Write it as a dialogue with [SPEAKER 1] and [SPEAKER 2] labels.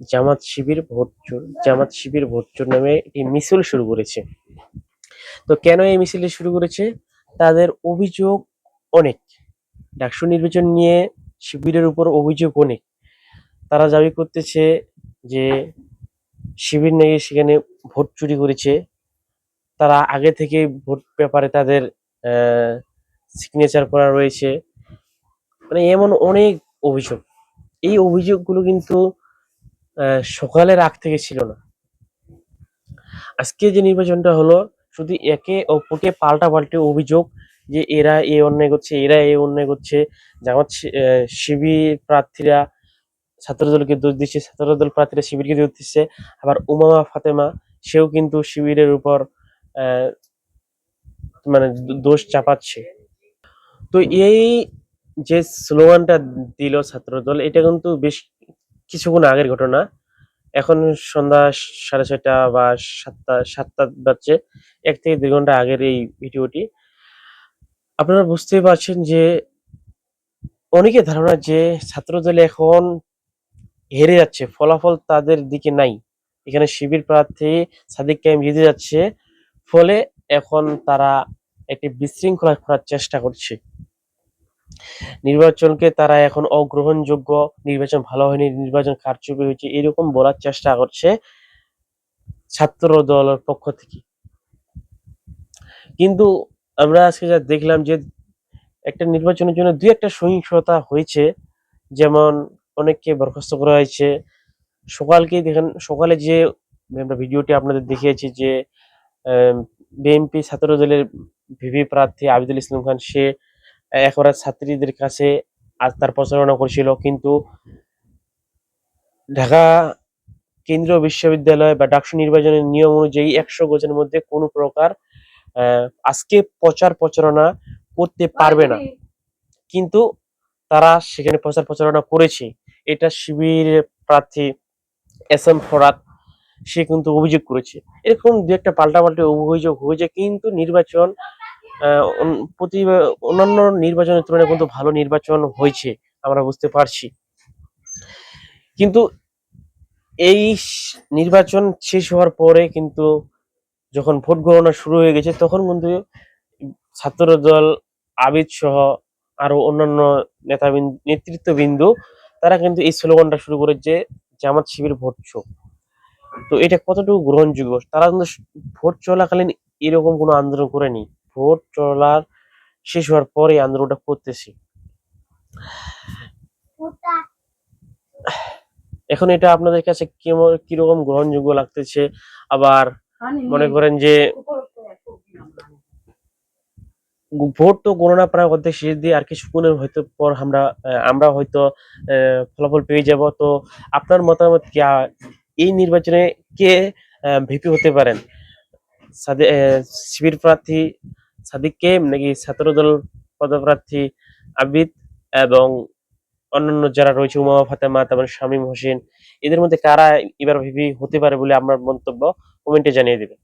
[SPEAKER 1] Jamaat Shibir vote চোর Jamaat Shibir vote চোর নামে একটি মিছিল শুরু করেছে। তো কেন এই মিছিল শুরু করেছে? তাদের অভিযোগ অনেক। ডাকসু নির্বাচন নিয়ে শিবিরের উপর অভিযোগ অনেক। তারা দাবি করতেছে যে শিবির নাকি সেখানে ভোট চুরি করেছে। তারা আগে থেকে ভোট পেপারে তাদের সিগনেচার করা রয়েছে। মানে এমন অনেক অভিযোগ। এই অভিযোগগুলো কিন্তু সকালের আগ থেকে ছিল না। আজকে যে নির্বাচনটা হলো, শুধু একে অপরকে পাল্টা পাল্টে অভিযোগ যে এরা এ অন্যায় করছে, এরা এ অন্যায় করছে। জামাত শিবির প্রার্থীরা ছাত্রদলকে দোষ দিচ্ছে, ছাত্রদল প্রার্থীরা শিবিরকে দোষ দিচ্ছে। আবার উমামা ফাতেমা, সেও কিন্তু শিবিরের উপর মানে দোষ চাপাচ্ছে। তো এই যে স্লোগানটা দিল ছাত্রদল, এটা কিন্তু বেশ কিছুক্ষণ আগের ঘটনা। এখন সন্ধ্যা সাড়ে ছয়টা বা সাতটা সাতটা বাজছে। এক থেকে দুই ঘণ্টা আগের এই ভিডিওটি। আপনারা বুঝতেই পারছেন যে অনেকে ধারণা যে ছাত্রদল এখন হেরে যাচ্ছে, ফলাফল তাদের দিকে নাই। এখানে শিবির প্রার্থী সাদিক কাইম জিতে যাচ্ছে। ফলে এখন তারা একটি বিশৃঙ্খলা করার চেষ্টা করছে। নির্বাচনকে তারা এখন অগ্রহণযোগ্য, নির্বাচন ভালো হয়নি, নির্বাচন কারচুপি হয়েছে, এরকম বলার চেষ্টা করছে ছাত্র দলের পক্ষ থেকে। কিন্তু আমরা আজকে যা দেখলাম যে একটা নির্বাচনের জন্য দুই একটা সহিংসতা হয়েছে, যেমন অনেককে বরখাস্ত করা হয়েছে। সকালকে দেখেন, সকালে যে আমরা ভিডিওটি আপনাদের দেখিয়েছি যে বিএনপি ছাত্র দলের ভিভি প্রার্থী আবিদুল ইসলাম খান, সে একবার ছাত্রীদের কাছে আজ তার প্রচারণা করছিল, কিন্তু ঢাকা কেন্দ্রীয় বিশ্ববিদ্যালয় বা ডাকসু নির্বাচনের নিয়ম অনুযায়ী একশো গজের মধ্যে কোনো প্রকার আজকে প্রচার প্রচারণা করতে পারবে না। কিন্তু তারা সেখানে প্রচার প্রচারণা করেছে। এটা শিবির প্রার্থী এস এম ফরাত সে কিন্তু অভিযোগ করেছে। এরকম দু একটা পাল্টা পাল্টাপাল্টি অভিযোগ হয়েছে, কিন্তু নির্বাচন প্রতি, অন্যান্য নির্বাচনের তুলনায় কিন্তু ভালো নির্বাচন হয়েছে, আমরা বুঝতে পারছি। কিন্তু এই নির্বাচন শেষ হওয়ার পরে কিন্তু যখন ভোট গণনা শুরু হয়ে গেছে, তখন কিন্তু ছাত্র দল, আবিদ সহ আরও অন্যান্য নেতাবিন্দু নেতৃত্ববিন্দু, তারা কিন্তু এই স্লোগানটা শুরু করেছে, জামাত শিবির ভোট চোখ। তো এটা কতটুকু গ্রহণযোগ্য? তারা কিন্তু ভোট চলাকালীন এরকম কোনো আন্দোলন করেনি। ভোট চলার শেষ হওয়ার পরে আন্দোলনটা করতেছে এখন এটা আপনাদের কাছে কেমন কীরকম গ্রহণযোগ্য লাগতেছে? আবার মনে করেন যে ভোট তো গণনা প্রায় অর্ধেক শেষ দিয়ে আর কিছুক্ষণের হয়তো পর আমরা আমরা হয়তো আহ, ফলাফল পেয়ে যাব। তো আপনার মতামত কি এই নির্বাচনে কে ভিপি হতে পারেন? শিবির প্রার্থী সাদিক কে, নাকি ছাত্রদল পদপ্রার্থী আবিদ এবং অন্যান্য যারা রয়েছে, উমা ফাতেমা, তারপর শামীম হোসেন, এদের মধ্যে কারা এবার ভিভি হতে পারে বলে আপনার মন্তব্য কমেন্টে জানিয়ে দেবেন।